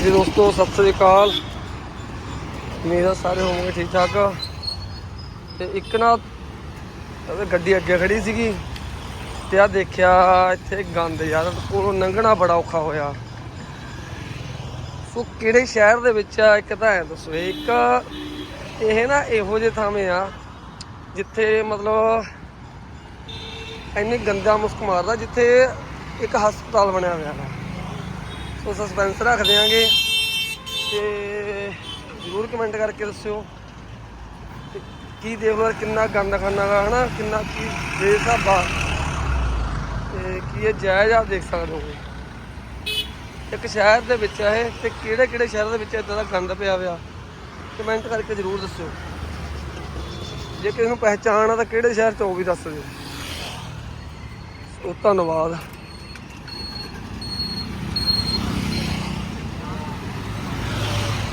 ਹਾਂਜੀ ਦੋਸਤੋ, ਸਤਿ ਸ੍ਰੀ ਅਕਾਲ। ਮੇਰਾ ਸਾਰੇ ਹੋਵੋਗੇ ਠੀਕ ਠਾਕ। ਤੇ ਇੱਕ ਨਾ ਗੱਡੀ ਅੱਗੇ ਖੜੀ ਸੀਗੀ ਤੇ ਆ ਦੇਖਿਆ ਇੱਥੇ ਗੰਦ ਯਾਰ ਕੋਲੋਂ ਲੰਘਣਾ ਬੜਾ ਔਖਾ ਹੋਇਆ। ਸੋ ਕਿਹੜੇ ਸ਼ਹਿਰ ਦੇ ਵਿੱਚ ਆ, ਇੱਕ ਤਾਂ ਐ ਦੱਸੋ, ਇੱਕ ਇਹ ਨਾ ਇਹੋ ਜਿਹੇ ਥਾਵੇਂ ਆ, ਜਿੱਥੇ ਮਤਲਬ ਇੰਨੀ ਗੰਦਾ ਮੁਸਕ ਮਾਰਦਾ, ਜਿੱਥੇ ਇੱਕ ਹਸਪਤਾਲ ਬਣਿਆ ਹੋਇਆ ਹੈ ਸੋ ਸਸਪੈਂਸ ਰੱਖ ਦਿਆਂਗੇ। ਤੇ ਜ਼ਰੂਰ ਕਮੈਂਟ ਕਰਕੇ ਦੱਸਿਓ ਕੀ ਦੇਖ ਲਓ ਕਿੰਨਾ ਗੰਦ ਖਾਨਾ ਗਾ, ਹਨਾ? ਕਿੰਨਾ ਕੀ ਬੇਸਾਬਾ ਤੇ ਕੀ ਇਹ ਜਾਇਜ਼ ਆ ਦੇਖ ਸਕਦੇ ਹੋ ਇੱਕ ਸ਼ਹਿਰ ਦੇ ਵਿੱਚ ਆ ਇਹ, ਤੇ ਕਿਹੜੇ ਕਿਹੜੇ ਸ਼ਹਿਰ ਦੇ ਵਿੱਚ ਇਦਾਂ ਦਾ ਗੰਦ ਪਿਆ ਹੋਇਆ? ਕਮੈਂਟ ਕਰਕੇ ਜ਼ਰੂਰ ਦੱਸਿਓ। ਜੇ ਕਿਸੇ ਨੂੰ ਪਹਿਚਾਣ ਆ ਤਾਂ ਕਿਹੜੇ ਸ਼ਹਿਰ ਚ ਉਹ ਵੀ ਦੱਸ ਦਿਓ। ਸੋ ਧੰਨਵਾਦ।